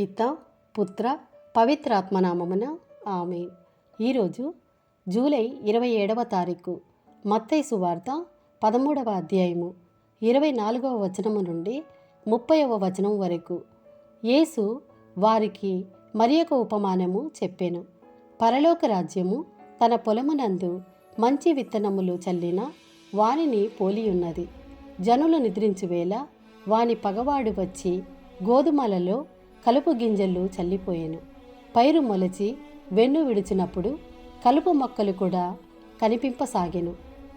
పిత పుత్ర పవిత్రాత్మనామమున ఆమె ఈరోజు జూలై ఇరవై ఏడవ తారీఖు మత్తయి సువార్త పదమూడవ అధ్యాయము ఇరవై నాలుగవ వచనము నుండి ముప్పైవ వచనం వరకు. యేసు వారికి మరి ఒక ఉపమానము చెప్పాను. పరలోక రాజ్యము తన పొలమునందు మంచి విత్తనములు చల్లిన వానిని పోలియున్నది. జనులు నిద్రించు వేళ వాని పగవాడు వచ్చి గోధుమలలో కలుపు గింజలు చల్లిపోయాను. పైరు మొలచి వెన్ను విడిచినప్పుడు కలుపు మొక్కలు కూడా కనిపింపసాగాను.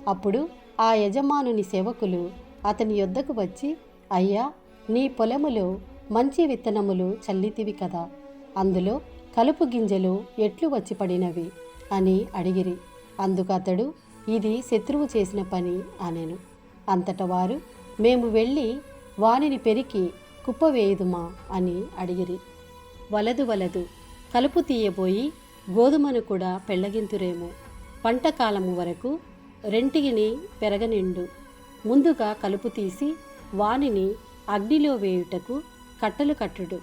అప్పుడు ఆ యజమానుని సేవకులు అతని యొద్దకు వచ్చి అయ్యా నీ పొలములో మంచి విత్తనములు చల్లితివి కదా. అందులో కలుపు గింజలు ఎట్లు వచ్చి పడినవి? అని అడిగిరి. అందుకు అతడు ఇది శత్రువు చేసిన పని అనెను. అంతట వారు మేము వెళ్ళి వానిని పెరికి కుప్పవేయుదుమా? అని అడిగిరి. వలదు వలదు కలుపు తీయబోయి గోధుమను కూడా పెళ్ళగింతురేమో. పంటకాలము వరకు రెంటిని పెరగనిండు. ముందుగా కలుపు తీసి వానిని అగ్నిలో వేయుటకు కట్టలు కట్టుడు.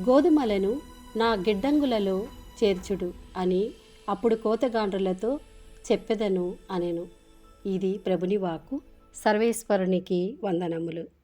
గోధుమలను నా గిడ్డంగులలో చేర్చుడు అని అప్పుడు కోతగాండ్రులతో చెప్పెదను అనెను. ఇది ప్రభుని వాకు సర్వేశ్వరునికి వందనములు.